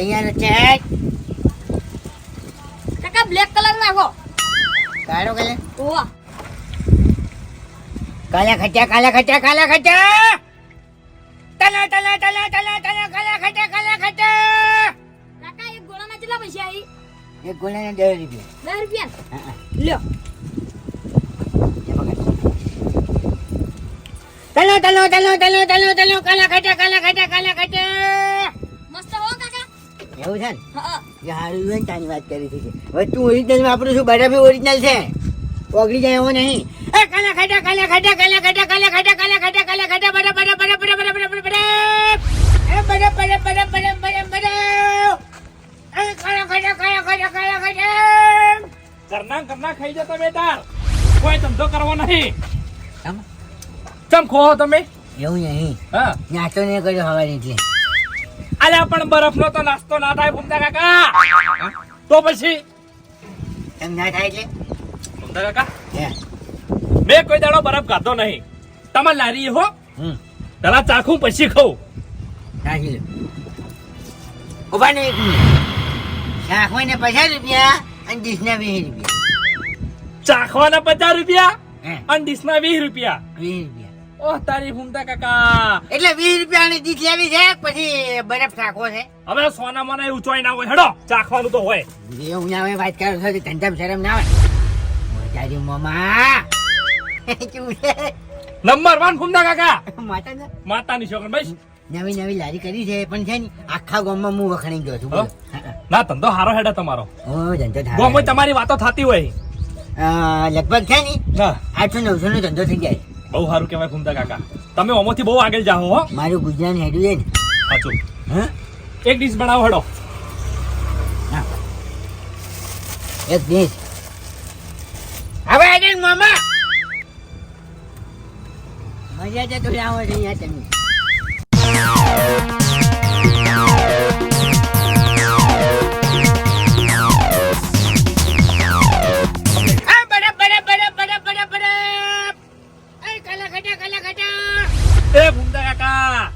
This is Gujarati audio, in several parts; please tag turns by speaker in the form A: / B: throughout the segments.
A: તૈયાર છે
B: કાકા બ્લેક કલર નાખો.
A: કાળો કલર
B: ઓવા
A: કાલા ખટ્યા કાલા ખટ્યા કાલા ખટ્યા. તલા તલા તલા તલા તલા કાલા ખટ્યા કાલા ખટ્યા.
B: કાકા એક ગોળાના કેટલા પૈસા આવી
A: એક ગોળાના 10 રૂપિયા.
B: 10 રૂપિયા?
A: હા.
B: લ્યો.
A: તલો તલો તલો તલો તલો તલો કાલા ખટ્યા કાલા ખટ્યા કાલા
B: કાકા
A: એવું છે ને?
B: હા.
A: એ હારું હોય તારી વાત કરી છે. હવે તું ઓરિજિનલ વાપરું છું બરાબર ઓરિજિનલ છે. ઓગળી જાય એવો નહીં. એ કાલા ખાટા કાલા ખાટા કાલા ખાટા કાલા ખાટા કાલા ખાટા કાલા ખાટા બરા બરા બરા બરા બરા બરા બરા બરા એ બરા બરા બરા બરા બરા બરા એ કાલા ખાટા કાલા ખાટા કાલા ખાટા
C: ઘરના ઘરના ખાઈ જતો બે તાર. કોઈ ધંધો કરવો નહીં. ચમ ખો તમે?
A: એવું નહીં.
C: હા.
A: નાસ્તો નહીં કર્યો હવારે એટલે.
C: અલ્યા પણ બરફનો તો નાસ્તો ના થાય ભૂમતા કાકા. તો પછી?
A: એમ ના થાય એટલે?
C: ભૂમતા કાકા? મેં કોઈ દાડો બરફ ખાધો નહીં. તમાર લારી હો. પેલા ચાખું પછી ખાઉં.
A: લો ઊભા ને એક મિનિટ. શાક ને પચાસ રૂપિયા અને ડીશના વીસ રૂપિયા.
C: ચાખવાના પચાસ રૂપિયા અને ડીશના વીસ રૂપિયા.
A: વીસ રૂપિયા.
C: ઓહ તારી ભૂમતા કાકા.
A: એટલે વીસ રૂપિયાની દીધ લેવી છે પછી બરફ શાકો છે.
C: હવે સોના મને એવું ચોઈ ના હોય. હેડો ચાખવાનું તો હોય.
A: એ હું હોય વાત કરો છો ધંધામ ધંધા શરમ ના હોય તારી મમા.
C: નંબર વન ભૂમતા કાકા.
A: માતા ને
C: માતાની છોકરી ભાઈ
A: નવી નવી લારી કરી છે પણ છે ને આખા ગામમાં હું વખણી ગયો છું
C: ના ધંધો હારો હેડે તમારો.
A: ઓ ધંધો થાય
C: ગોમાં તમારી વાતો થતી હોય.
A: લગભગ છે ના આઠસો નવસો નો ધંધો થઈ જાય.
C: બહુ સારું કહેવાય ઘૂમતા કાકા. તમે ઓમોથી બહુ આગળ જાઓ હો.
A: મારું ગુજરાન હેડું છે ને.
C: સાચું.
A: હા?
C: એક ડીશ બનાવો હડો.
A: એક ડીશ. હવે આજે મામા. મજા છે તો લાવો છો અહીંયા તમે. એ
C: ઘૂમતા કાકા.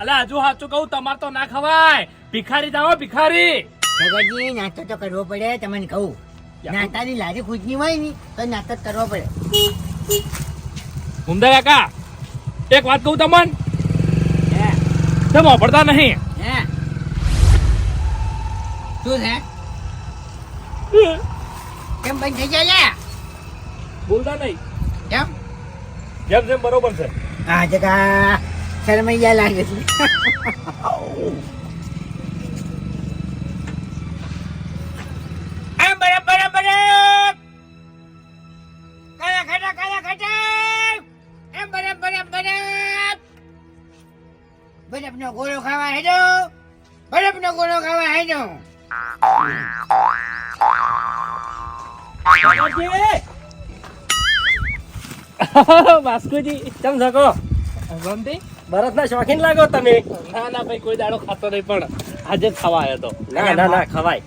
C: અલા હજુ સાચું કહું તમાર તો ના ખવાય. ભિખારી જાઓ ભિખારી.
A: ભગવાનજી નાસ્તો તો કરવો પડે તમને કહું. નાસ્તાની લારી ખુજની હોય ને તો નાસ્તો કરવો પડે.
C: ઘૂમતા કાકા એક વાત કહું તમને?
A: હે?
C: તમે વાપરતા નહીં.
A: હે? શું છે? કેમ બંધ થઈ ગયા
C: બોલતા નહીં.
A: કેમ?
C: જેમ જેમ બરોબર છે.
A: આ જગા શરમૈયા લાગે છે બરફ નો ગોળો ખાવા હેડો બરફ ગોળો ખાવા હેડો
C: વાસ્કુજી કેમ શકો ગમતી
D: બરફ ના શોખીન લાગો તમે.
C: ના ના ભાઈ કોઈ દાડો ખાતો નહીં પણ આજે ખાવા આવ્યો તો
D: ના ના ના ખવાય.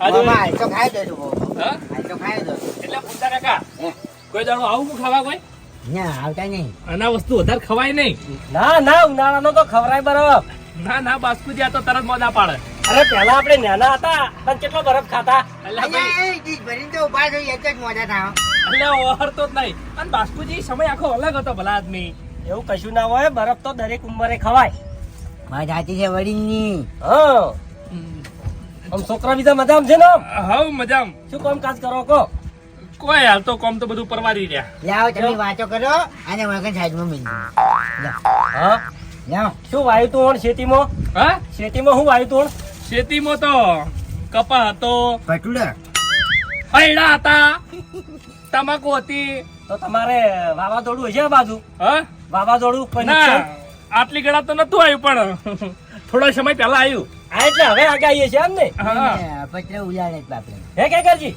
C: આજે
A: તો ખાઈ દેજો
C: હા?
A: આ તો ખાઈ દેજો
C: એટલે પૂછતા કાકા કોઈ દાડો આવું ખાવા કોઈ?
A: ના આવતા નહીં.
C: આના વસ્તુ વધારે ખવાય નહીં.
D: ના ના ઉનાળાનો તો ખવરાય બરફ.
C: ના ના બાસ્કુજી આ તો તરત મોજા પાડે.
D: અરે પેલા આપણે નાના હતા પણ કેટલો બરફ ખાતા.
A: ભરીને તો ઊભા થઈ એક જ મોજા થાવ.
C: એટલે ઓહરતો જ નહીં. અને બાસ્કુજી સમય આખો અલગ હતો ભલા આદમી.
D: એવું કશું ના હોય બરફ તો દરેક ઉંમરે ખવાય.
A: મારી જાતિ છે વડીલની.
D: હા. આમ છોકરા બીજા મજામ છે ને આમ?
C: મજામ.
D: શું કામ કાજ કરો કો?
C: કોઈ હાલ તો કોમ તો બધું પરવારી રહ્યા.
A: લાવ તમે વાતો કરો. અને વગર સાઈડમાં મિલ
D: હા?
A: લાવો
D: શું વાયુ તું ઓણ શેતીમાં?
C: હા?
D: શેતીમાં શું વાયુ તું
C: ખેતીમાં તો કપા હતો.
A: પટુડા.
C: હૈડા હતા. તમાકુ હતી.
D: તો તમારે વાવાઝોડું હશે બાજુ?
C: હા?
D: વાવાઝોડું કોઈ
C: ના આટલી ગળા તો નતું આવ્યું પણ. થોડો સમય પહેલા આવ્યું.
D: હા એટલે હવે આગે આવીએ છીએ એમ ને?
C: હા.
A: પત્ર બાપરે.
D: હે કે કરજી.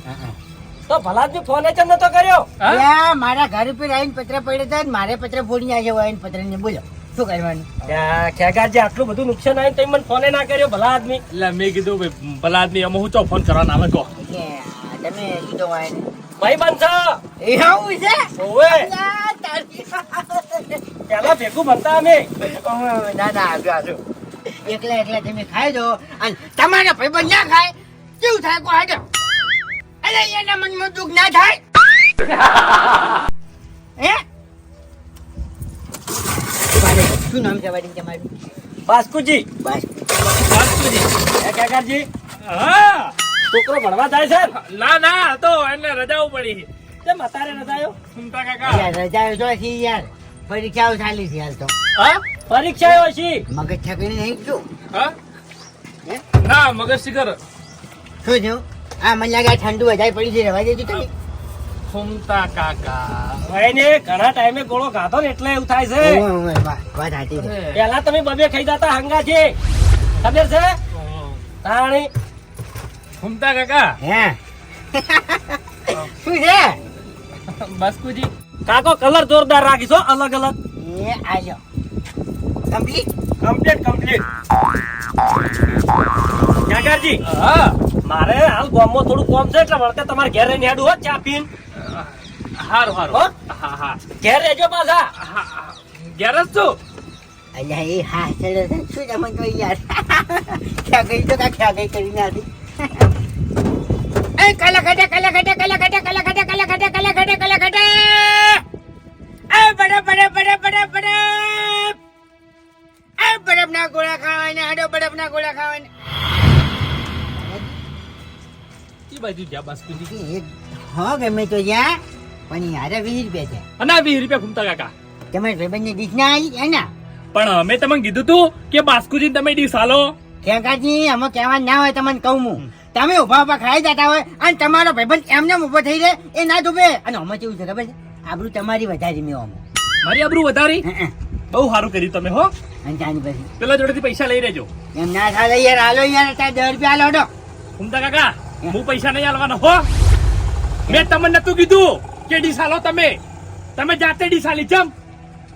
D: તો ભલા જ ફોન ચમ નતો કર્યો.
C: હા?
A: મારા ઘર ઉપર આવીને પત્ર પડે હતા મારે પત્ર ફોડી આવ્યો આવીને પત્ર ને બોલો શું કરવાનું?
D: ત્યાં ખેગારજી આટલું બધું નુકસાન આવ્યું તો મને ફોને ના કર્યો ભલા આદમી
C: એટલે મેં કીધું ભલા આદમી અમે હું ફોન કરવાના? આવે કહો
A: તમે કીધો.
D: ભાઈ બનશો
A: એવું છે?
D: ઓવે પેલા ભેગું ભરતા અમે.
A: ના ના આવ્યો આવ્યો એકલા એકલા તમે ખાઈ દો. અને તમારા ભાઈબંધ ના ખાય? કેવું થાય? કો હાડો અરે એના મનમાં દુઃખ ના થાય? હે? શું નામ છે વાડી તમારું?
D: બાસ્કુજી. બાસ્કુજી. કાકાજી.
C: હા.
D: છોકરો ભણવા જાય છે? ના
C: ના તો એને રજાઓ પડી
D: કેમ અત્યારે રજાયો?
C: સુનતા કાકા.
A: યાર રજાઓ તો છે યાર. પરીક્ષાઓ ચાલી છે હાલ તો.
C: હા?
D: પરીક્ષાઓ છે
A: મગજ છકડી નહીં શું
C: હા? ના મગજ શિખર
A: શું થયું? આ મને લાગે ઠંડુ વધારે પડી છે રવા દેજો તમે
C: ફૂમતા કાકા.
D: ભાઈ ને ઘણા ટાઈમે ગોળો ખાધો ને એટલે એવું થાય છે.
A: વાત છે.
D: પેલા તમે બબે ખાઈ જતા હંગા છે ખબર છે? તાણી
C: ફૂમતા કાકા?
A: હે? શું છે?
C: બાસ્કુજી
D: કાકો કલર જોરદાર રાખીશો અલગ અલગ.
A: એ આજો. કમ્પ્લીટ
D: કમ્પ્લીટ કમ્પ્લીટ જાગરજી
C: હા.
D: મારે હાલ ગામમાં થોડું કોમ છે એટલે વળતે તમારે ઘેર રહીને હેડું હોત ચા પીન.
C: હારું હારું.
D: હો?
C: હા હા.
D: ઘેર રહેજો પાછા.
C: હા, હા. ઘેર જ છું.
A: અલ્યા એ હા ચલો શું તમને તો યાર? ખ્યા ગઈ તો કા ખ્યા ગઈ કરી નાખી? એ કલા ખટે કલા ખટે કલા ખટે કલા ખટે કલા ખટે કલા ખટે કલા ખટે એ બડે બડે બડે બડે બડે એ બરફ ના ગોળા ખાવાના હાડો બરફ ના ગોળા ખાવાના.
C: ઈ બાજુ જ્યાં બાસ્કુજી
A: એ હા ગમે તો જ્યાં પણ યારે વીસ રૂપિયા છે.
C: અને વીસ રૂપિયા ફૂમતા કાકા.
A: તમારે ભાઈબંધની ડીશ ના આવી ને?
C: પણ અમે તમને કીધું તું કે બાસ્કુજી તમે ડીશ હાલો
A: ખેંકાજી અમે કહેવા ના હોય તમને કહું હું. તમે ઊભા ઊભા ખાઈ જતા હોય અને તમારો ભાઈબંધ એમને ઊભો થઈ જાય એ ના ડૂબે અને અમે કેવું છે ખબર છે? આબરૂ તમારી વધારી મેં અમે
C: મારી આબરૂ વધારી. બહુ સારું કર્યું તમે હો.
A: અને ચાની પછી?
C: પેલા જોડેથી પૈસા લઈ લેજો
A: એમ ના થાય યાર હાલો યાર ત્યાં દસ રૂપિયા હાલો
C: ઉમદા કાકા હું. પૈસા નહીં આલવાના હો. મેં તમને નતું કીધું કે ડીશ હાલો તમે. તમે જાતે ડીશ હાલી જમ.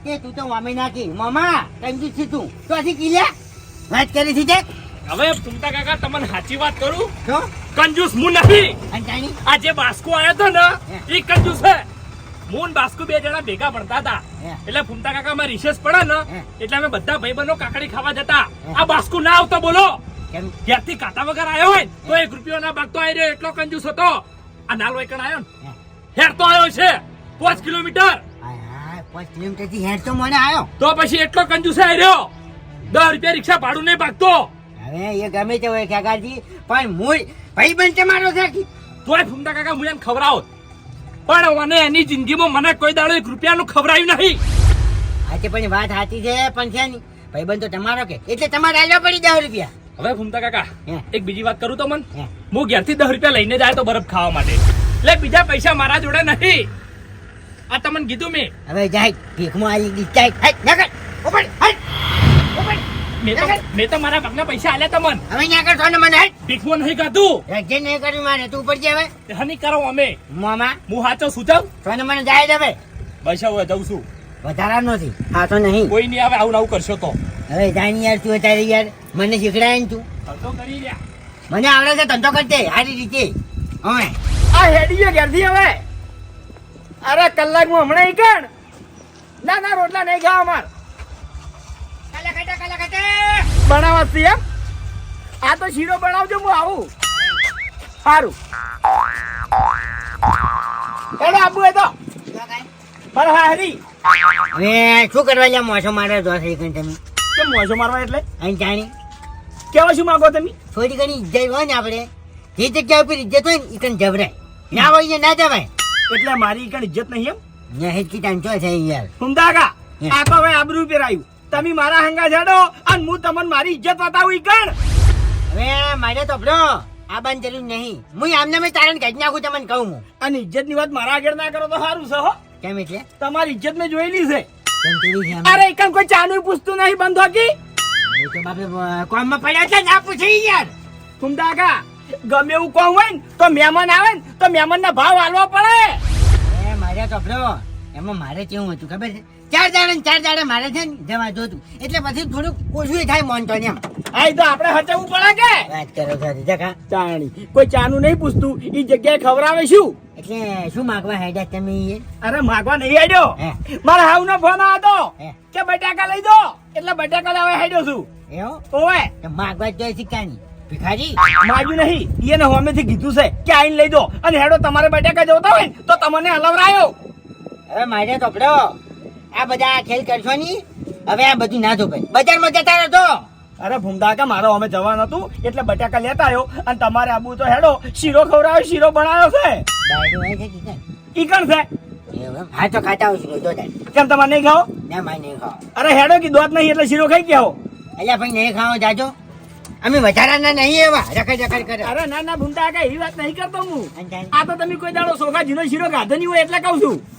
A: કે તું તો વામી નાખી. મામા છે તું. તો હજી કિલ્યા? વાત કરી છે
C: હવે ફૂમતા કાકા તમને સાચી વાત કરું? કંજુસ હું
A: નથી.
C: આ જે બાસ્કો આવ્યો તો ને એ કંજૂસ છે. હું બાસ્કુ બે જણા ભેગા ભણતા હતા. એટલે ફૂમતા કાકા માં રિસેસ પડે ને એટલે અમે બધા ભાઈબંધો કાકડી ખાવા જતા. આ બાસ્કો ના આવતો બોલો. ઘેરથી કાતા વગર આવ્યો હોય તો એક રૂપિયો ના ભાગતો આવી રહ્યો એટલો કંજૂસ હતો. આ નાલો એકણ આવ્યો ને
A: હે.
C: હેર તો આવ્યો છે. પાંચ કિલોમીટર.
A: હાય હાય પાંચ કિલોમીટરથી હેડ તો મને આવ્યો
C: તો પછી એટલો કંજૂસ આવી રહ્યો. દસ રૂપિયા રિક્ષા ભાડું નહીં ભાગતો.
A: હવે એ ગમે તે હોય કાકાજી પણ મૂળ ભાઈબંધ તમારો છે
C: તોય ફૂમતા કાકા હું એને ખવડાવો. પણ મને એની જિંદગીમાં મને કોઈ દાડો એક રૂપિયાનું ખવડાવ્યું નહીં.
A: આજે પણ વાત સાચી છે પણ છે ની ભાઈબંધ તો તમારો કે. એટલે તમારે આલવા પડી દસ રૂપિયા.
C: હવે ફૂમતા કાકા. એક બીજી વાત કરું તો મન.
A: હે.
C: ઘેરથી દસ રૂપિયા લઈને જાય તો બરફ ખાવા માટે. એટલે બીજા પૈસા મારા જોડે નથી આ તમને કીધું મેં.
A: હવે જાય ભીખમાં આવી જાય હટ નકર ઉપર ઉપર
C: મેં તો મેં તો મારા ભાગના પૈસા આલ્યા તમને
A: હવે ન્યા કરશો ને મને હટ
C: નહીં ખાધું.
A: રજે નહીં કર્યું મારે તું ઉપર હવે.
C: હની કરો અમે.
A: મામા.
C: હું સાચો સુજાવ
A: તો મને જાય જ હવે.
C: બસ હવે જઉં છું.
A: વધારા નથી. હા તો નહીં.
C: કોઈ નહીં આવે આવું આવું કરશો તો.
A: હવે જાય યાર તું અત્યારે યાર. મને શીખડાય ને તું.
C: ધંધો કરી લ્યા.
A: મને આવડે છે ધંધો કરતે સારી રીતે. હવે
D: આ હેડી ગયો ઘેરથી હવે. અરે કલાકમાં હમણાં ઈ કણ. ના ના રોટલા નહીં ખાવા અમાર છે એમ આ તો શીરો બનાવજો હું આવું. સારું એડો આબુ એ તો. પણ હા હરી.
A: હવે શું કરવા લ્યા મોસો મારે દોસ એક તમે?
D: કેમ મોસો મારવા એટલે?
A: અહીં જાણી.
D: કેવા શું માગો તમે?
A: થોડી ઘણી ઇજ્જત હોય ને આપણે. જે જગ્યા ઉપર ઇજ્જત હોય ને એકન જવરાય ના હોય ના જવાય.
D: એટલે મારી કણ ઇજ્જત નહીં એમ?
A: ને હેચકી તાંચો છે યાર.
D: સુંદાગા. આ તો હવે આબરૂ પેરાયું તમે મારા હંગા જાડો અને હું તમને મારી ઇજ્જત બતાવું કણ?
A: હવે મારે તો આપણો આ બંધ જરૂર નહીં. હું આમને મેં તારણ કાઢી નાખું તમને કહું હું.
D: અને ઇજ્જતની વાત મારા આગળ ના કરો તો સારું છે હો.
A: કેમ એટલે?
D: તમારી ઇજ્જત મેં જોયેલી છે? અરે એકમ કોઈ ચાનું પૂછતું નહીં બંધ
A: અ, કોમમાં પડ્યા છે ના પૂછી યાર.
D: સુંદાગા ગમે એવું કોમ હોય ને તો મહેમાન આવે ને તો મહેમાન ના ભાવ હાલવા પડે.
A: એ મારે તો એમાં મારે કેવું હતું ખબર છે? ચાર દાડે ને ચાર દાડે મારે છે ને જવા જોતું. એટલે પછી થોડુંક ઓછું થાય મોનતો તો એમ.
D: આ તો આપણે હચવું પડે કે?
A: વાત કરો છો જકા
D: ચાણી. કોઈ ચાનું નહીં પૂછતું. ઈ જગ્યાએ ખવરાવે શું?
A: એટલે શું માગવા હેડ્યા તમે એ
D: અરે માગવા નહીં હેડ્યો. મારા હાવ નો ફોન હતો કે બટાકા લઈ દો એટલે બટાકા લેવા હેડ્યો છું.
A: એવો?
D: ઓવે.
A: તો માગવા જ જોઈએ શીખાની ભિખારી?
D: માગ્યું નહીં. એને હોમેથી કીધું છે કે આઈને લઈ દો અને હેડો તમારે બટાકા જોતા હોય તો તમને હલવરાયો.
A: હવે મારે ચોપડો આ બધા ખેલ કરશો ની? હવે આ બધું ના જોપાય. બજારમાં જતા રહેતો
D: અરે ભૂમદાકા મારો અમે જવાનું હતું એટલે બટાકા લેતા આવ્યો. અને તમારે આબુ તો હેડો શીરો ખવડાવ્યો શીરો બનાવ્યો છે.
A: બાયડું છે? હા તો ખાતા આવશું શીરો તાર
D: કેમ તમારે નહીં ખાઓ
A: ના મારે નહીં ખાઓ
D: અરે હેડો કે દોત નહીં એટલે શીરો ખાઈ ગયા હો.
A: અલ્યા ભાઈ નહીં ખાઓ જાજો. અમે વધારાના નહીં એવા. રખડ રખડ કરે.
D: અરે ના ના ભૂમદાકા એવી વાત નહીં કરતો હું. આ તો તમે કોઈ દાડો સોખા જીનો શીરો ગાધો નહીં હોય એટલે કહું છું.
A: હા,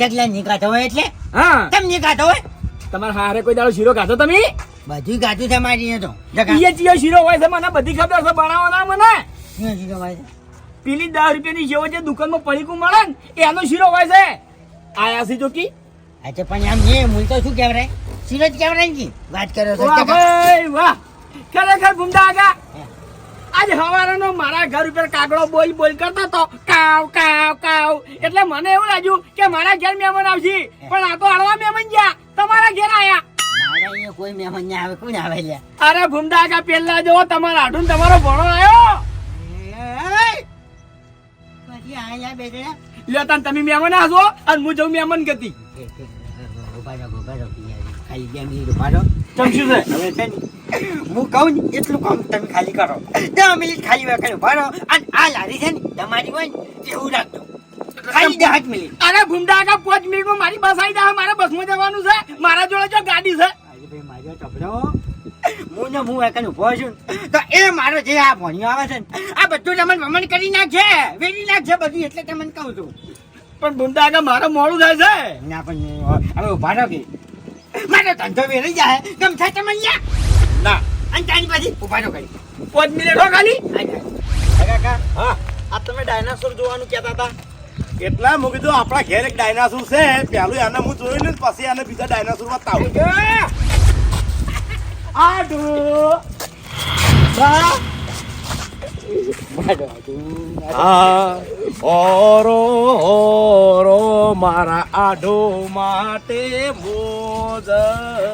A: જગલા નહીં ખાતો હોય એટલે?
D: હા.
A: કેમ નહીં ખાતો હોય?
D: તમારે હારે કોઈ દાડો શીરો ગાધો તમે?
A: બધું ગાતું છે મારી તો.
D: ઈએ ચિયો શીરો હોય છે મને બધી ખબર છે બનાવવાના મને.
A: શીરો હોય છે?
D: પેલી દસ રૂપિયાની જેવો જે દુકાનમાં પડીકું મળે ને એનો શીરો હોય છે. આયા સી જોકી
A: અચ્છા પણ આમ એ મૂલ તો શું કહેવાય? શીરો જ કહેવાય ને વાત કરો છો
D: વાહ ખરેખર ભૂમડા આગા. આજ હવારનો મારા ઘર ઉપર કાગડો બોલ બોલ કરતો હતો કાવ કાવ કાવ. એટલે મને એવું લાગ્યું કે મારા ઘેર મહેમાન આવશે. પણ આ તો હળવા મહેમાન ગયા. તમારા ઘેર આયા.
A: મારા અહીંયા કોઈ મહેમાન ના આવે. કોણ આવે લ્યા?
D: અરે ભૂમડા આગા પેલા જો તમારા આઢું તમારો ભણો આવ્યો
A: પછી આયા બેઠા
D: લ્યો તાન તમે મહેમાન આસો અને હું જઉં મહેમાન ગતિ
A: ઊભા રહો, ઊભા રહો, ખાલી બે મિનિટ ઊભા રહો.
D: ચમશું છે.
A: હવે છે ને, હું કહું ને એટલું કામ તમે ખાલી કરો. દસ મિનિટ ખાલી વખત ઊભા અને આ લારી છે ને તમારી હોય ને એવું રાખજો. ખાલી દસ મિનિટ.
D: અરે ભૂમડા આગા પાંચ મિનિટમાં મારી બસ આવી જાય મારે બસમાં જવાનું છે મારા જોડે જો ગાડી છે.
A: ભાઈ મારો ચોપડો હું ને હું એકન ઊભો છું તો એ મારો જે આ ભણ્યો આવે છે ને આ બધું તમને વમન કરી નાખશે વેરી નાખશે બધું એટલે તમને કહું છું.
D: પણ ભૂમડા મારે મોડું થાય છે.
A: ના પણ હવે ઊભા રહો કે. મારો ધંધો વેરી જાય ગમ થાય તમને
D: ના.
A: અને તારી પછી ઊભા રહો કરી
D: પાંચ મિનિટ હો ખાલી.
E: કાકા હા. આ તમે ડાયનાસોર જોવાનું કહેતા હતા? એટલા મૂકી દો આપણા ઘેર એક ડાયનાસોર છે પેલું એને હું જોયું ને પછી આને બીજા ડાયનાસોર બતાવું
D: આડું!
E: હા. ઓરો ઓરો મારા આઢો માટે મોજડી.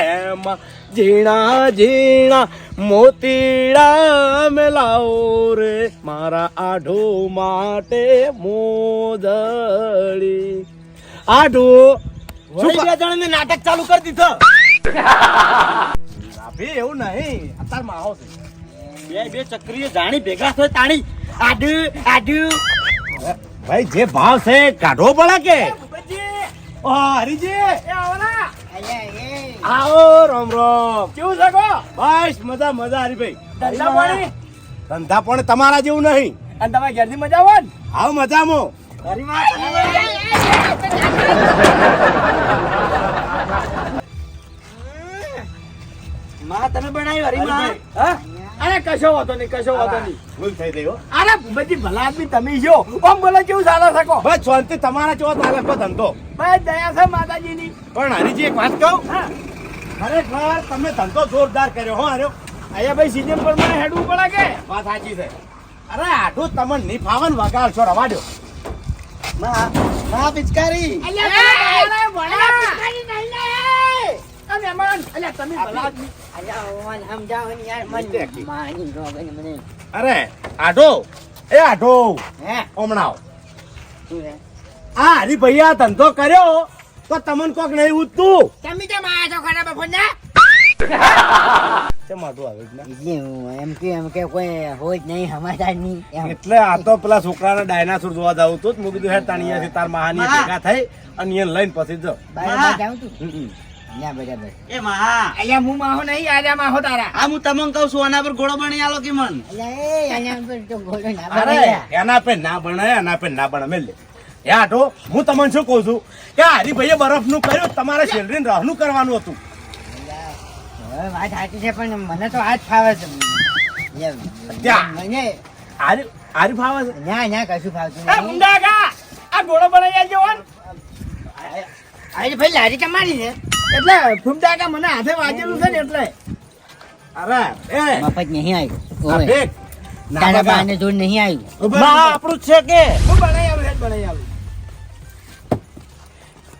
E: એમાં ઝીણા ઝીણા મોતીડા મેલાવો રે. મારા આઢો માટે મોદળી આઢો જણ નાટક ચાલુ કરી દીધો. ભાભી એવું નહીં અત્યારે માહો છે. બે બે ચક્રીએ જાણી ભેગા થાય તાણી.
A: આડુ આડુ.
E: ભાઈ જે ભાવ છે કાઢવો પડે કે? ઓ હરીજી
D: એ આવો ના.
E: આવો રામ રામ
D: કેવું છે કહો?
E: બસ મજા મજા હરીભાઈ
D: ધંધા પાણી?
E: ધંધા પણ તમારા જેવું નહીં
D: અને તમે ઘેરથી મજા આવે ને?
E: આવ મજામાં
A: માં તમે બનાવ્યું હરીમાં
D: હા? અરે કશો વાતો નહીં કશો વાતો નહીં.
E: ભૂલ થઈ ગઈ
D: અરે બધી ભલા આદમી તમે જો ઓમ બોલો કેવું ચાલે શકો?
E: બસ શાંતિ તમારા જેવો ચાલે છે ધંધો.
D: બસ દયા છે માતાજીની.
E: પણ હરીજી એક વાત કહું?
D: હા.
E: ખરેખર તમે ધંધો જોરદાર કર્યો હો હાર્યો.
D: અહીંયા ભાઈ સીઝન પર મને હેડવું પડે કે?
E: વાત સાચી છે. અરે આઠું તમને નહીં ફાવન વગાડશો રવા દો માં
D: અલ્યા પિચકારી અલ્યા તમે ભલા આદમી
A: અલ્યા ઓન સમજાવો ને યાર મન માની રોગન મને
E: અરે આઢો. એ આઢો. હમણાં. આ ધંધો કર્યો તો તમને કોક નહીં ઉઠતું
A: તમે કેમ આયા છો ખરા
E: છે? ને?
A: એટલે એમ કે એમ કે કોઈ હોય નહીં સમાચાર નહીં
E: એટલે આ તો પેલા છોકરા ડાયનાસોર જોવા જાવ તો મુ કીધું હેડ તાણી તાર મહાની ભેગા થઈ અને લઈને પછી જો
A: જાઉં.
F: એ મહા.
D: અલ્યા હું માહો નહીં આર્યા માહો તારા.
F: આ હું તમને કહું છું આના પર ઘોડો બની આલો કે મન
A: પર
E: અરે એના પે ના બને એના પે ના બને મેલ આઢો હું તમને શું કહું છું? કે હરીભાઈએ બરફનું કર્યું તમારે શેલરીને રહનું કરવાનું હતું.
A: હવે વાત સાચી છે પણ મને તો આજ ફાવે છે. મને.
E: આરી આરી ફાવે છે?
A: ના ના કશું ફાવતું નહીં.
D: મુંડા કા? આ ઘોડો બનાવી આલજો
A: અરે ભાઈ લારી તમારી છે?
D: એટલે ફૂમડા કા મને હાથે વાંચેલું છે ને એટલે.
E: અરે એ.
A: મફત નહીં આવ્યું.
E: ભેગ.
A: તારા. બાને જોડ નહીં આવ્યું.
E: બા આપણું છે કે?
D: હું બનાવી આવું હેડ બનાવી આવું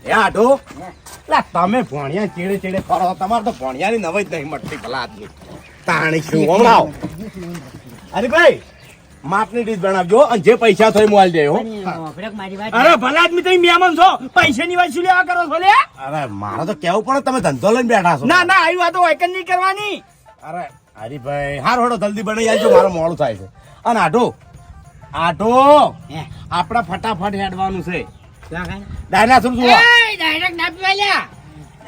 E: એ આઢો લા તમે ભણ્યા ચેડે ચેડે ફરો. તમારે તો ભણ્યાની નવાઈ જ નહીં મળતી ભલા આદમી. તાણી શું હમણાં? અરે ભાઈ માપની ડીશ બનાવજો. અને જે પૈસા થાય મોબાઈલ દેવો હો.
A: પણ આપણે મારી વાત
D: અરે ભલા આદમી તમે મહેમાન છો પૈસાની વાત શું લેવા કરો છો લે
E: અરે મારે તો કેવું પડે તમે ધંધો લઈને બેઠા છો.
D: ના ના આવી વાતો વાયકન નહીં કરવાની.
E: અરે હરીભાઈ હાર હોડો જલ્દી બનાવી આવજો મારો મોડું થાય છે. અને આઢો આઢો
A: હે.
E: આપણે ફટાફટ હેડવાનું છે? ડાયનાસોર જોવા
A: એય, ના પીવાય લ્યા.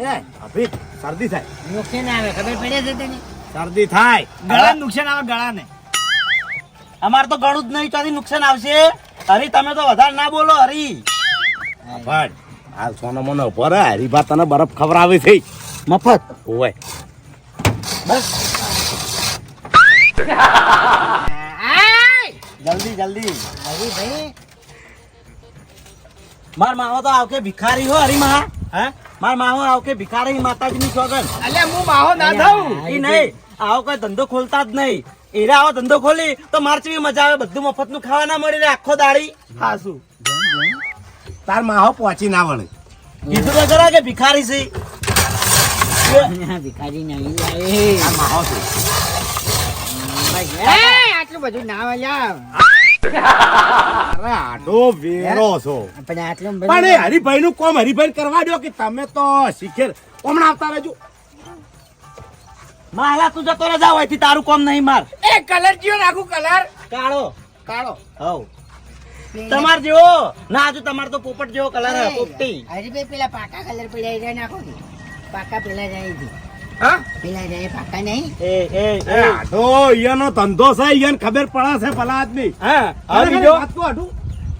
E: એ અભી શરદી થાય.
A: નુકસાન આવે ખબર પડે છે તને?
E: શરદી થાય.
D: ગળા નુકસાન આવે ગળાને.
F: અમારે તો ઘણું જ નહીં ત્યાંથી નુકસાન આવશે. હરી તમે તો વધારે ના બોલો હરી
E: પણ આ સોનો મોનો ઊભો હરી હરીભા તને બરફ ખવડાવે છે.
F: મફત.
E: ઓય.
A: બસ.
F: જલ્દી જલ્દી.
A: હરી ભાઈ.
F: માર માવો તો આવકે ભિખારી હો હરી માં. હે? માર માવો આવકે ભિખારી માતાજીની સોગન
D: અલ્યા હું માહો ના થઉં
F: ઈ નહીં. આવો કોઈ ધંધો ખોલતા જ નહીં. એરા આવો ધંધો ખોલી તો માર ચેવી મજા આવે બધું મફતનું ખાવા ના મળે આખો દાડી.
D: હા
E: તાર માહો પહોંચી ના વળે.
F: કીધું તો ખરા કે ભિખારી છે.
A: ભિખારી નહીં
E: માહો છે.
A: આટલું બધું ના
E: વળ્યા. આડો વેરો છો.
A: પણ
E: હરીભાઈ નું કોમ હરિભાઈ કરવા દો કે તમે તો શીખેર હમણાં આવતા રહેજો.
F: માલા તું જતો રહે જાવ અહીંથી તારું કોમ નહીં માર.
D: એ કલર કયો નાખું કલર
F: કાળો.
D: કાળો.
F: હવ. તમાર જેવો. ના હજુ તમાર તો પોપટ જેવો કલર હે પોપટી.
A: હરીભાઈ પેલા પાકા કલર પેલા એ નાખો ને. પાકા પેલા જાય છે
D: હા?
A: પેલા જાય પાકા નહીં?
F: એ એ
E: એ. આડો ઈયાનો ધંધો છે ઈયાને ખબર પડે છે ભલા આદમી.
D: હા
E: હવે
D: બીજો
E: વાત કહું આડું,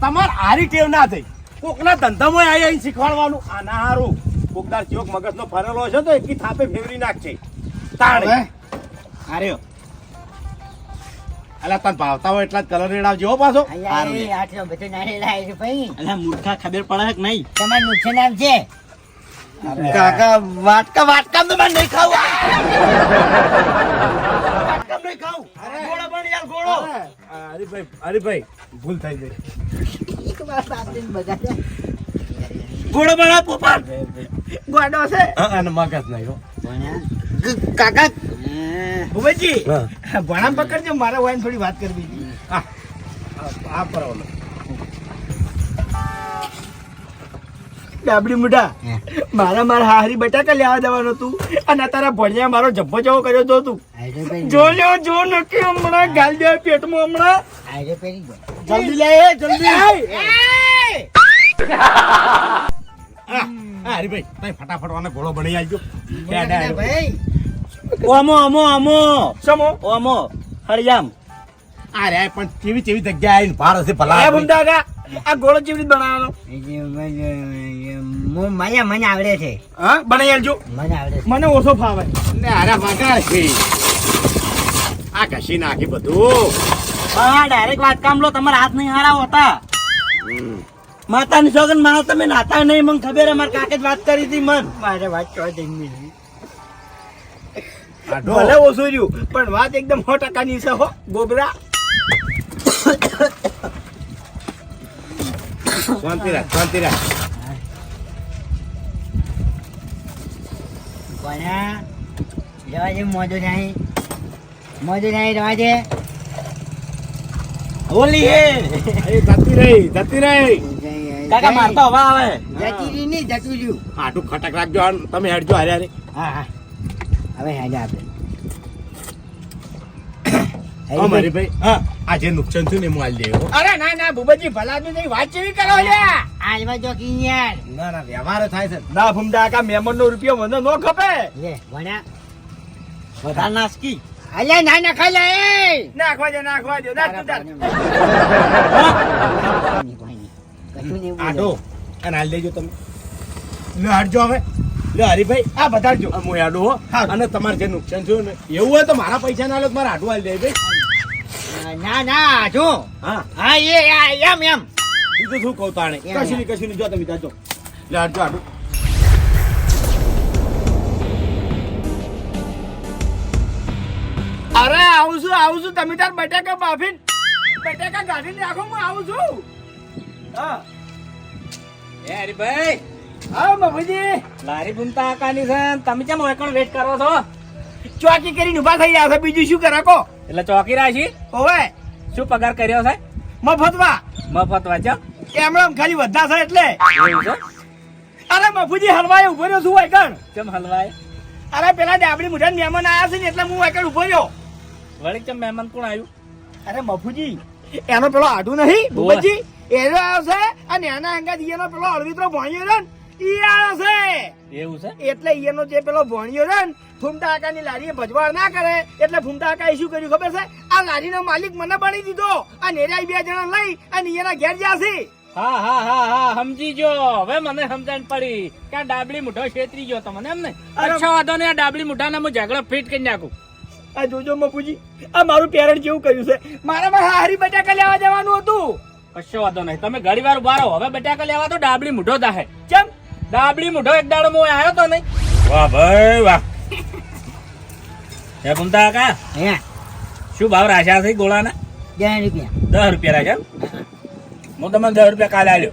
E: તમાર આરી ટેવ ના થઈ. કોકના ધંધામાં આઈ આઈને શીખવાડવાનું? આના ના હારું. કોકદાર ચોક મગજનો ફરેલો છે તો એટલી થાપે ફેરવી નાખશે તાણે.
F: આર્યો
E: અલા તને ભાવતા હોય એટલા જ કલર રેડાવજો હો પાછો.
A: આટલો બધો નારેલા છે ભાઈ.
F: અલ્યા મૂર્ખા ખબર પડે કે નહીં?
A: તમારે નુકસાન આવશે
F: કાકા વાટકા વાટકા તો મને નહીં ખાવું. વાટકા નહીં ખાવું. ગોળો પણ યાર ગોળો.
E: હરીભાઈ હરીભાઈ ભૂલ થઈ ગઈ.
A: એક વાર બાપને બગાડ્યા.
F: ગોળો બના પોપટ
D: ગોડો છે.
E: અને મગજ નહીં હો.
F: કાકા?
D: ભુવેજી
E: હા.
D: ભણા પકડજો મારે વાઈન થોડી વાત કરવી હતી.
E: આ પરવલો.
D: ડાબડી મુઢા મારા મારા હારી બટાકા લેવા જવાનું હતું અને તારા ભણિયા મારો જબ્બો જવો કર્યો તો તું. જો લ્યો જો નક્કી હમણાં ગાલ દે પેટમાં હમણાં.
F: જલ્દી લે જલ્દી.
E: હા હરીભાઈ તમે ફટાફટ આને ગોળો બની આવજો
A: ભાઈ.
F: ઓમો ઓમો ઓમો.
D: સમો
F: ઓમો હરિયામ
E: આ રે પણ કેવી કેવી જગ્યા આવીને ભાર હશે ભલા.
D: ભૂમતા આ ગોળો કેવી રીતે બનાવવાનો?
A: એ મને- મને મને મને આવડે છે.
D: હા બનાવી આલજો
A: મને આવડે છે.
D: મને ઓછો ફાવે.
E: ને અરે વગાડ છે. આ કશી નાખી બધું.
F: હા ડાયરેક્ટ વાત કામ લો તમારા હાથ નહીં હારા હોતા માતાની સોગન મારા તમે નાતા નહીં મને ખબર મારા કાકે જ વાત કરી હતી મન.
A: મારે વાત કરવા જઈ
D: ભલે ઓછું રહ્યું પણ વાત એકદમ સો ટકાની છે હો ગોબરા.
E: શાંતિ રાખ શાંતિ રાખ.
A: કોના? જવા દે મોજો નહીં મોજો નહીં રવા દે.
F: હોલી હે.
E: જતી રહી જતી રહી.
F: કાકા મારતો હવા આવે.
A: જતીરી નહીં જતું
E: આટું ખટક રાખજો અને તમે હેડજો હારે હારે
A: હા હા. હવે હેડે આપણે.
E: હા ભાઈ. હા આ નુકસાન થયું ને એમાં હાલ
D: અરે ના ના ભૂપતજી ભલા તું નહીં વાત કેવી કરો લ્યા.
A: આજમાં જો યાર
E: ના ના વ્યવહાર થાય છે.
D: ના ભૂમતા કા મહેમાન નો રૂપિયો મને ન ખપે?
A: લે ભણા
F: વધારે નાસકી.
A: અલ્યા ના ના લે એ.
D: નાખવા દે નાખવા દે. નાખ તું તાર.
A: કશું નહીં
E: આટો અને હાલ દેજો તમે. લે હટજો હવે. લે હરીભાઈ
D: આ બતાડજો
E: હું હેડું હો. અને તમારે જે નુકસાન થયું ને એવું હોય તો મારા પૈસા ના લો તો મારે હાડું હાલ દે ભાઈ.
A: ના ના જો.
E: હા.
A: હા એ એમ એમ.
E: બીજું શું કહું તાણે? કશું. નહીં કશું નહીં. જો તમે જાજો. લે હટજો હાડું.
D: અરે આવું છું આવું છું. તમે તાર બટાકા બાફીને બટાકા કાઢીને રાખો હું આવું છું. હા.
E: એ હરીભાઈ.
D: આવો બાપુજી.
C: લારી ભૂમતા કાની છે તમે કેમ એકણ વેટ કરો છો?
D: ચોકી કરીને ઊભા થઈ રહ્યા છે. બીજું શું કરે કો
C: એટલે ચોકી રાખી
D: ઓવે
C: શું પગાર કર્યો છે?
D: મફતમાં.
C: મફત વાંચો
D: એમણે ખાલી વધા છે એટલે. અરે મફુજી હલવાય ઊભો રહ્યો છું વાયકણ
C: કેમ હલવાય
D: અરે પેલા ડાબડી મુઠા મહેમાન આયા છે ને એટલે હું વાયકણ ઊભો રહ્યો.
C: વળી કેમ મહેમાન કોણ આવ્યું?
D: અરે મફુજી એનો પેલો આડું નહીં ભૂપતજી? એનો આવ્યો છે અને એના અંગાત એનો પેલો અળવિત્રો ભણ્યો ને ઈ આવ્યો છે
C: એવું છે?
D: એટલે એનો જે પેલો ભણ્યો છે ને ફૂમતા આકાની લારીએ ભજવાળ ના કરે. એટલે ફૂમતા આકાએ શું કર્યું ખબર છે? આ લારીનો માલિક મને બની દીધો. અને નેરાઈ બે જણા લઈ અને એના ઘેર જાશે.
C: હા હા હા હા સમજી ગયો હવે મને સમજણ પડી કે ડાબલી મુઠો છેતરી ગયો તમને એમ ને? અચ્છા વાંધો નહીં આ ડાબલી મુઠાને હું ઝઘડો ફિટ કરી નાખું.
D: આ જોજો મફુજી આ મારું પેરેન્ટ જેવું કર્યું છે. મારે મારે હારી બટાકા લેવા જવાનું હતું.
C: કશો વાંધો નહીં. તમે ઘડી વાર ઊભા રહો. હવે બટાકા લેવા તો ડાબડી મૂઢો દાહે
D: ચમ
C: ડાબડી મૂઢો એક દાડો મો આવ્યો તો નહીં. વાહ ભાઈ વાહ. હે ભૂમતા કા
A: હે.
C: શું ભાવ રાખ્યા છે ગોળાના?
A: દસ રૂપિયા.
C: દસ રૂપિયા રાખ્યા હું તમને દસ રૂપિયા કાલે
A: આવ્યો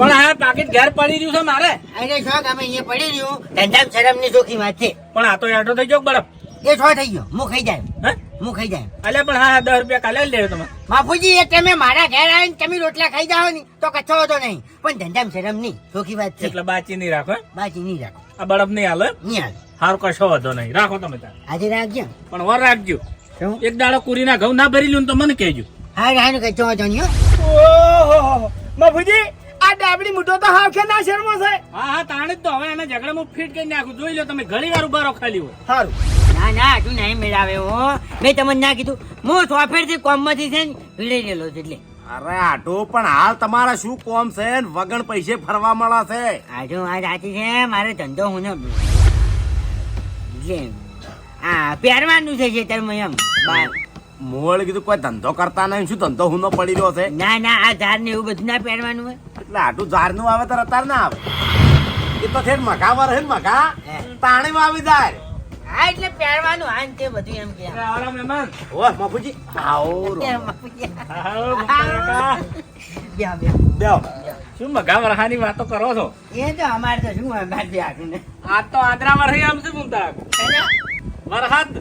C: પણ આ પાકીટ ઘેર પડી રહ્યું છે મારે.
A: અરે શોખ અમે અહીંયા પડી રહ્યું. ધંધામ શરમની વાત છે.
C: પણ આ તો એટો થઈ ગયો બરફ
A: એ છો થઈ ગયો. હું ખાઈ જાય.
C: હે?
A: હું ખાઈ જાય.
C: અલે પણ હા દસ રૂપિયા કાલે લેજો તમે.
A: બાપુજી એ તમે મારા ઘેર આવીને તમે રોટલા ખાઈ જાઓ ને તો કચ્છો હતો નહીં. પણ ધંધામ શરમ નહીં. સોખી વાત છે.
C: એટલે બાચી નહીં રાખો
A: બાચી નહીં રાખો.
C: આ બળબ નહીં હાલે?
A: નહીં હાલે.
C: હારો કશો વાંધો નહીં. રાખો તમે તાર
A: આજે રાખજો.
C: પણ વર રાખજો. એક દાડો કુરીના ઘઉં ના ભરી લ્યું ને તો મને કહેજો.
A: હા હા કચ્છો હતો નહીં હો.
D: ઓહો મફુજી આ ડાબડી મુઠો તો હાવ કે ના શરમો છે.
C: હા હા તાણે જ તો. હવે એના ઝઘડે હું ફિટ કરી નાખું. જોઈ લો તમે ઘણી વાર ઉભારો ખાલી હોય.
D: સારું
A: ના ના તું નહીં મેળાવે હો. મેં તમને ના કીધું. હું સોફેરથી કોમમાંથી છે ને ભીડી ગયેલો છું એટલે.
E: અરે આટો પણ હાલ તમારા શું કોમ છે ને? વગણ પૈસે ફરવા મળે છે.
A: આજુ આ સાચી છે મારે ધંધો હું ને એટલે આ પહેરવાનું છે જે તમે એમ. બાર.
E: મોળ કીધું કોઈ ધંધો કરતા નહીં શું ધંધો હુનો પડી રહ્યો છે?
A: ના ના આ ધાર ને એવું બધું ના પહેરવાનું હોય.
E: એટલે આટલું ઝાડનું આવે તો અત્યારે ના આવે. એ તો છે મઘા વર હે ને મઘા
A: હે.
E: તાણી માં આવી જાય.
A: હા એટલે પહેરવાનું હા ને તે બધું એમ કે.
C: આવડા મહેમાન.
E: ઓય મફુજી. આવો
C: આવો કાકા.
A: બેહો.
C: શું વાતો કરો છો?
A: એ તો અમારે તો શું બાર બે આટલું ને
C: આ તો આદરા વરહી આમ શું ભૂમતા વરહાદ.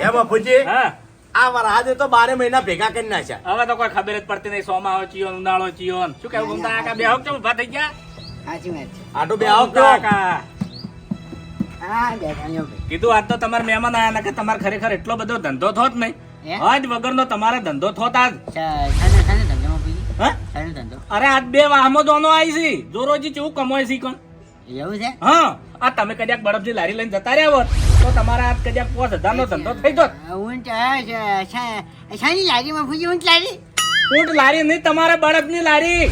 E: હે મફુજી.
C: હા.
E: આ વરહાદે તો બારે મહિના ભેગા કરી નાખ્યા.
C: હવે તો કોઈ ખબર જ પડતી નહીં સોમાં આવે ચિયોન ઉનાળો ચિયો. શું કેવું ભૂમતા કાકા બે હોક ઊભા થઈ ગયા?
A: સાચી વાત છે.
E: આટું બે આવો
C: કાકા.
A: હા બેઠા લ્યો ભાઈ.
C: કીધું આજ તો તમારા મહેમાન આયા ને કે તમારે ખરેખર એટલો બધો ધંધો થોત નહીં? આજ વગરનો તમારે ધંધો થોત આજ. અરે આજ બે વાહમો દોનો આવી છે. જોરોજી કેવું કમાય છે કોણ?
A: એવું છે?
C: હા. આ તમે કદાચ બરફની લારી લઈને જતા રહ્યા હોત. તો તમારા આજ કદાચ પાંચ હજારનો ધંધો થઈ જોત
A: ઊંટ શાની લારીમાં ફૂજી ઊંટ લારી?
C: ઊંટ લારી નહીં તમારે ની લારી.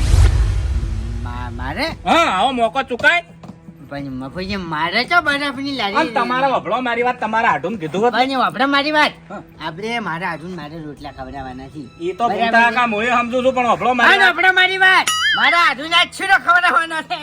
A: મારે?
C: હા આવો મોકો ચુકાય.
A: પણ મફુજી મારે તો બરફની લારી
C: તમારે વભળો મારી વાત તમારા હાડું કીધું હોત
A: પણ મારી વાત. આપણે મારા આજુ મારે રોટલા ખવડાવવાના છે
C: એ તો
A: છે?
C: સમજુ છું પણ વભળો મારી વાત.
A: મારી વાત મારા આજુ ના શીરો ખવડાવવાનો છે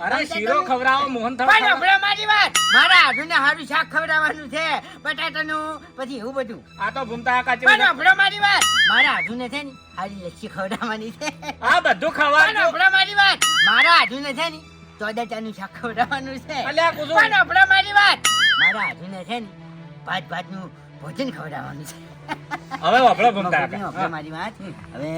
C: અરે શીરો ખવડાવો મોહન થાળ
A: પણ. મારી વાત મારા આજુ ને હારું શાક ખવડાવવાનું છે બટાટાનું પછી એવું બધું
C: આ તો ભૂમતા કાકા
A: પણ
C: ચેવું છે?
A: મારી વાત મારા ને છે ને હારી લચ્છી ખવડાવવાની છે
C: આ બધું
A: પણ
C: ખવડાવજો.
A: વાપરા મારી વાત મારા આજુ ને છે ને ચોદાચાનું શાક ખવડાવવાનું છે. પણ વાપરા મારી વાત. મારા હાથીને છે ને ભાત ભાતનું ભોજન ખવડાવવાનું છે.
C: હવે વભળો ભૂમતા
A: મારી વાત. હવે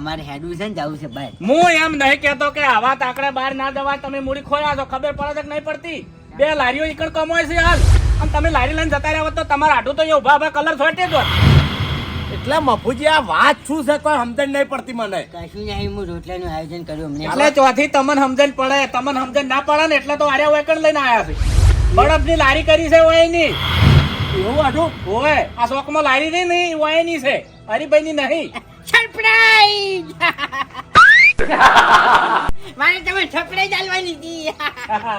A: અમારે હેડું છે ને જવું છે બહાર
C: હું એમ નહીં કેતો કે આવા તાકડે બહાર ના જવાય તમે મૂડી ખોયા છો. ખબર પડે કે નહીં પડતી? બે લારીઓ ઈકડ કમાય છે હાલ. અને તમે લારી લઈને જતા રહ્યા તો તમારા હાડું તો એ ઊભા ઊભા કલર છોટે હોત.
E: એટલે મફુજી આ વાત શું છે? કોઈ સમજણ નહીં પડતી મને.
A: કશું નહીં હું રોટલાનું આયોજન કર્યું અમને.
C: એટલે ચોથી તમને સમજણ પડે. તમને સમજણ ના પડે ને એટલે તો આર્યા વેકણ લઈને આવ્યા છે. બરફની લારી કરી છે ઓયની
E: એવું આટું
C: ઓય આ શોકમાં લારી નહીં નહીં ઓયની છે. હરીભાઈ ની નહીં.
A: સરપ્રાઈઝ મારે તમે સરપ્રાઈઝ આલવાની હતી.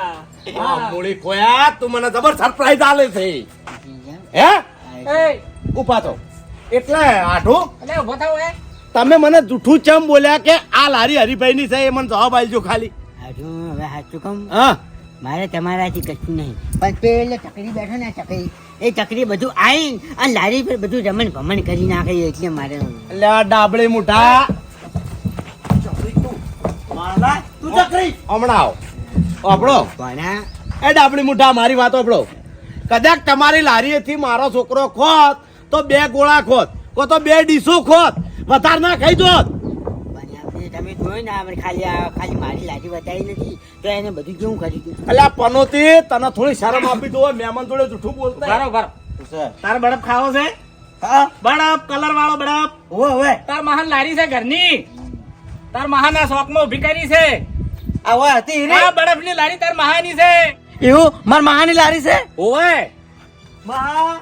E: મૂળી ખોયા તું મને જબર સરપ્રાઈઝ આલે છે. હે?
C: એ
E: ઊભા એટલે આઠું
C: એટલે ઊભો થાવ એ
E: તમે મને જૂઠું ચમ બોલ્યા કે આ લારી હરિભાઈ ની છે એ મને જવાબ આપજો ખાલી.
A: હાજુ હવે હાચું કમ
E: હા.
A: મારે તમારાથી કશું નહીં. પણ પેલે ચકરી બેઠો ને ચકરી. એ ચકરી બધું આઈ અને લારી પર બધું રમણ ભમણ કરી નાખે એટલે મારે
E: એટલે આ ડાબડી મોટા
F: તું. ચકરી?
E: હમણાં આવ. આપણો એ ડાબળી મુઠા મારી વાત આપણો કદાચ તમારી લારીએથી મારો છોકરો ખોત તો બે ગોળા ખોત કો તો બે ડીસો ખોત વધારે ના ખાઈ દોત
A: તમે જોયું ને આપણે ખાલી આ ખાલી મારી લાજી બતાવી નથી તો એને બધું કેવું કરી દીધું?
E: એટલે આ પનોતી તને થોડી શરમ આપી દો મહેમાન જોડે જૂઠું બોલતા.
C: બરો બરો તારે બરફ ખાવો છે?
F: હા?
C: બરફ કલર વાળો બરફ.
F: હોવે હોવે.
C: તાર મહાન લારી છે ઘરની. તાર મહાના શોખમાં ઊભી કરી છે.
F: આ હોય હતી.
C: આ લારી તાર મહાની છે.
F: એવું? માર મહાની લારી છે?
C: ઓવે
F: મહા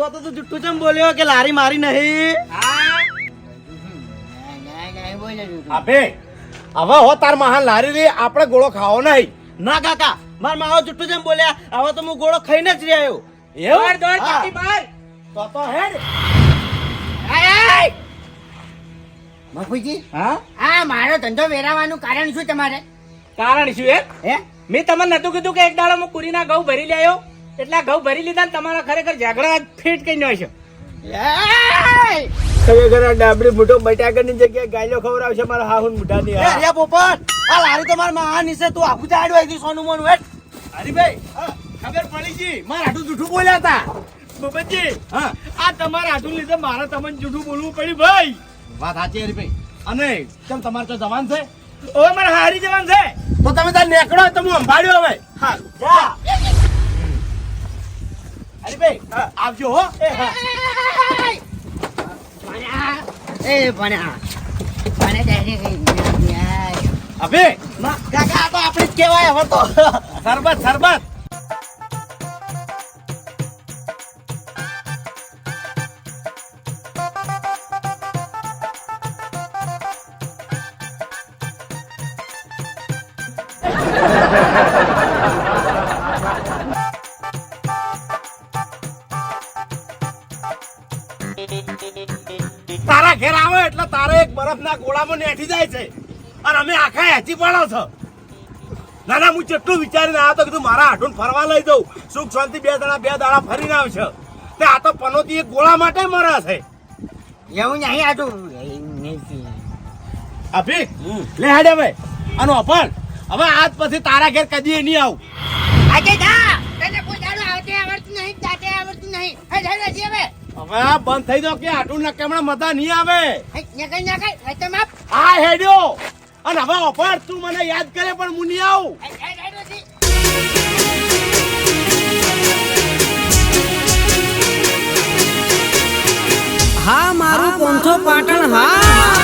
F: તો તો તું જુઠ્ઠું ચમ બોલ્યો કે લારી મારી નહીં?
C: હા
A: ના, ના, ના, બોલે જૂઠું.
E: આપે હવે હો તાર મહાન લારી રે આપણે ગોળો ખાવો નહીં.
F: ના કાકા માર માવો જુઠ્ઠું ચમ બોલ્યા? હવે તો હું ગોળો ખાઈને જ રહ્યો.
C: દોડ દોડ કાકી ભાઈ.
E: તો તો હેડ.
A: મફુજી
C: હા?
A: આ મારો ધંધો વેરાવાનું કારણ શું તમારે?
C: કારણ શું એ?
A: હે?
C: મેં તમને નતું કીધું કે એક દાડો હું કુરીના ઘઉં ભરી લાયો એટલા ઘઉં ભરી લીધા ને તમારા ખરેખર ઝઘડા ફીટ કઈ નો છે
A: એય!
D: ખરેખર આ ડાબડી મોટો બટાકાની જગ્યાએ ગાયલો ખવડાવશે મારા હાહુન મોઢાની
F: એ રે પોપટ! આ લારી તો મારા મહાની છે તું આખું ચાડ્યું આવી સોનું મોનું હેટ
E: હરીભાઈ હા, ખબર પડી ગઈ? મારા આટું જૂઠું બોલ્યા હતા
D: બબજી
E: હા.
D: આ તમારા આટું લીધે મારે તમને જૂઠું બોલવું પડ્યું ભાઈ.
E: વાત સાચી હરીભાઈ. અને કેમ તમારે તો જવાન છે?
D: ઓ મારે હારી જવાન છે.
E: તો તમે તાર નેકડો તમે હું સંભાળ્યો હવે.
D: હા
E: આવજો હો. એ. અભે.
F: કાકા આ તો આપણે જ કહેવાય હવે તો.
E: સરબત સરબત બરફના ગોળામાં નેઠી જાય છે. અને અમે આખા હેચી પડો છો. ના ના હું જેટલું વિચારીને આવ્યો તો કીધું મારા હાટું ફરવા લઈ જઉં. સુખ શાંતિ બે દાડા બે દાડા ફરીને આવશે. તે આ તો પનોતી એક ગોળા માટે મરા છે.
A: એવું નહીં આટું અભી
E: અભિક લે હેડ ભાઈ આનો અપણ હવે આજ પછી તારા ઘેર કદી નહીં આવું.
A: આજે જા. તને કોઈ દાડો આવતે આવડતું નહીં જાતે આવડતું નહીં. હે જા જા હવે.
E: હવે આ બંધ થઈ જાવ કે આટલું ના કેમણે મજા નહીં આવે.
A: હે નકઈ નકઈ હે તો માપ
E: આ હેડ્યો. અને હવે ઓફર તું મને યાદ કરે પણ હું નહીં આવું.
A: હે હે હે.
G: હા મારું પોંથો પાટણ હા.